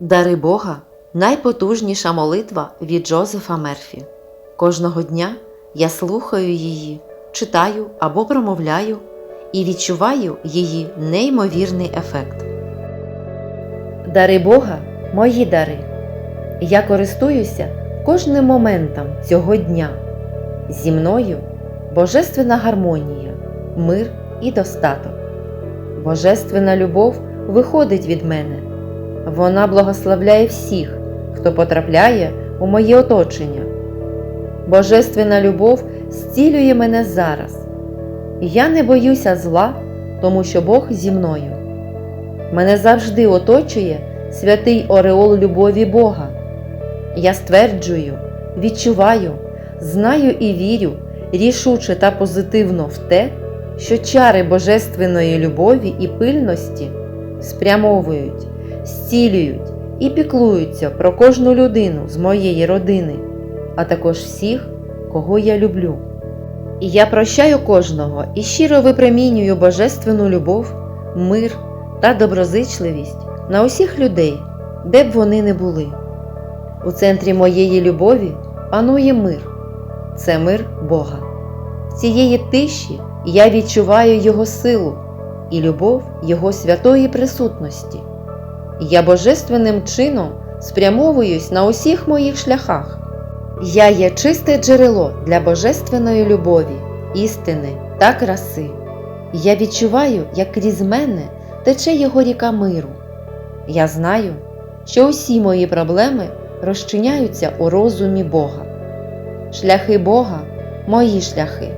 Дари Бога найпотужніша молитва від Джозефа Мерфі. Кожного дня я слухаю її, читаю або промовляю і відчуваю її неймовірний ефект. Дари Бога мої дари. Я користуюся кожним моментом цього дня. Зі мною божественна гармонія, мир і достаток. Божественна любов виходить від мене. Вона благословляє всіх, хто потрапляє у моє оточення. Божественна любов зцілює мене зараз. Я не боюся зла, тому що Бог зі мною. Мене завжди оточує святий Ореол любові Бога. Я стверджую, відчуваю, знаю і вірю рішуче та позитивно в те, що чари божественної любові і пильності спрямовують, зцілюють і піклуються про кожну людину з моєї родини, а також всіх, кого я люблю. І я прощаю кожного і щиро випромінюю божественну любов, мир та доброзичливість на усіх людей, де б вони не були. У центрі моєї любові панує мир, це мир Бога. В цієї тиші я відчуваю Його силу і любов Його святої присутності. Я божественним чином спрямовуюсь на усіх моїх шляхах. Я є чисте джерело для божественної любові, істини та краси. Я відчуваю, як крізь мене тече його ріка миру. Я знаю, що усі мої проблеми розчиняються у розумі Бога. Шляхи Бога мої шляхи.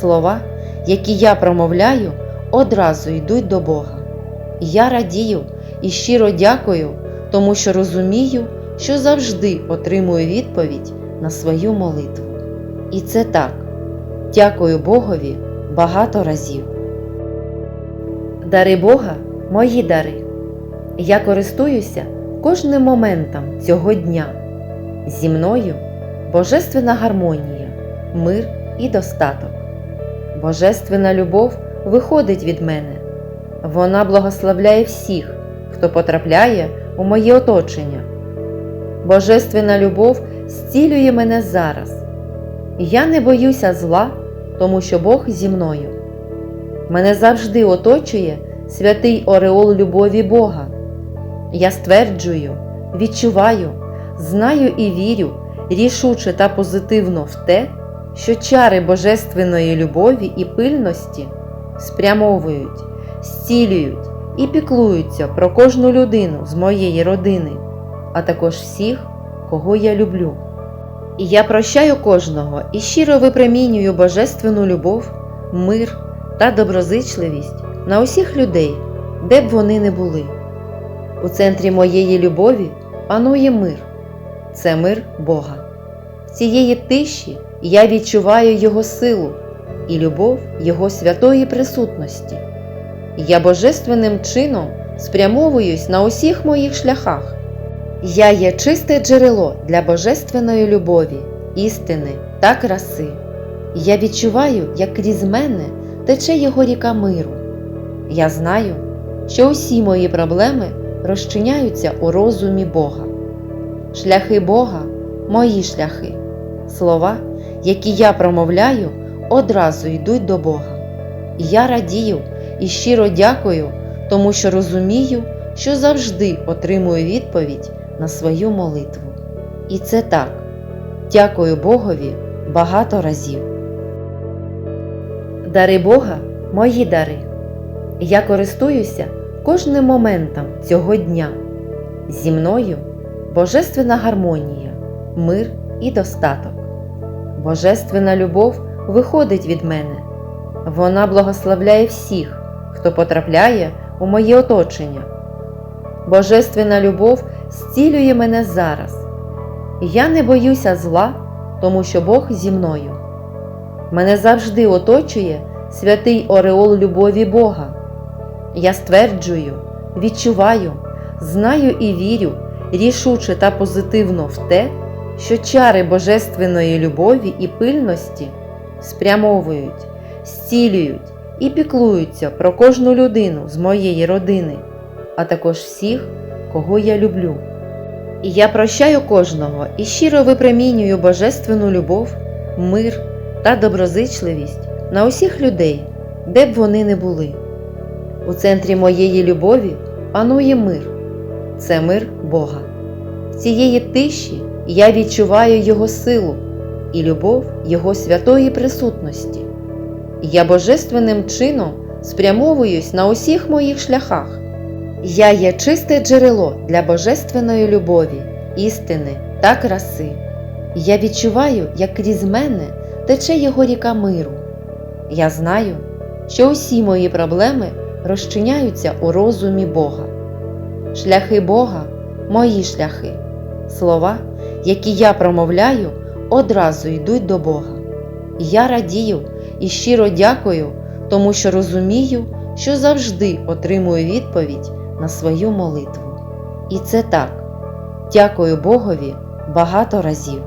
Слова, які я промовляю, одразу йдуть до Бога. Я радію і щиро дякую, тому що розумію, що завжди отримую відповідь на свою молитву. І це так. Дякую Богові багато разів. Дари Бога мої дари. Я користуюся кожним моментом цього дня. Зі мною божественна гармонія, мир і достаток. Божественна любов виходить від мене. Вона благословляє всіх, хто потрапляє у моє оточення. Божественна любов зцілює мене зараз. Я не боюся зла, тому що Бог зі мною. Мене завжди оточує святий Ореол любові Бога. Я стверджую, відчуваю, знаю і вірю рішуче та позитивно в те, що чари божественної любові і пильності спрямовують, зцілюють і піклуються про кожну людину з моєї родини, а також всіх, кого я люблю. І я прощаю кожного і щиро випромінюю божественну любов, мир та доброзичливість на усіх людей, де б вони не були. У центрі моєї любові панує мир, це мир Бога. В цієї тиші я відчуваю Його силу і любов Його святої присутності. Я божественним чином спрямовуюсь на усіх моїх шляхах. Я є чисте джерело для божественної любові, істини та краси. Я відчуваю, як крізь мене тече його ріка миру. Я знаю, що усі мої проблеми розчиняються у розумі Бога. Шляхи Бога мої шляхи. Слова, які я промовляю, одразу йдуть до Бога. Я радію і щиро дякую, тому що розумію, що завжди отримую відповідь на свою молитву. І це так. Дякую Богові багато разів. Дари Бога мої дари. Я користуюся кожним моментом цього дня. Зі мною божественна гармонія, мир і достаток. Божественна любов виходить від мене. Вона благословляє всіх, хто потрапляє у моє оточення. Божественна любов зцілює мене зараз. Я не боюся зла, тому що Бог зі мною. Мене завжди оточує святий Ореол любові Бога. Я стверджую, відчуваю, знаю і вірю рішуче та позитивно в те, що чари божественної любові і пильності спрямовують, зцілюють і піклуються про кожну людину з моєї родини, а також всіх, кого я люблю. І я прощаю кожного і щиро випромінюю божественну любов, мир та доброзичливість на усіх людей, де б вони не були. У центрі моєї любові панує мир, це мир Бога. В цієї тиші я відчуваю Його силу і любов Його святої присутності. Я божественним чином спрямовуюсь на усіх моїх шляхах. Я є чисте джерело для божественної любові, істини та краси. Я відчуваю, як крізь мене тече його ріка миру. Я знаю, що усі мої проблеми розчиняються у розумі Бога. Шляхи Бога мої шляхи. Слова, які я промовляю, одразу йдуть до Бога. Я радію і щиро дякую, тому що розумію, що завжди отримую відповідь на свою молитву. І це так. Дякую Богові багато разів.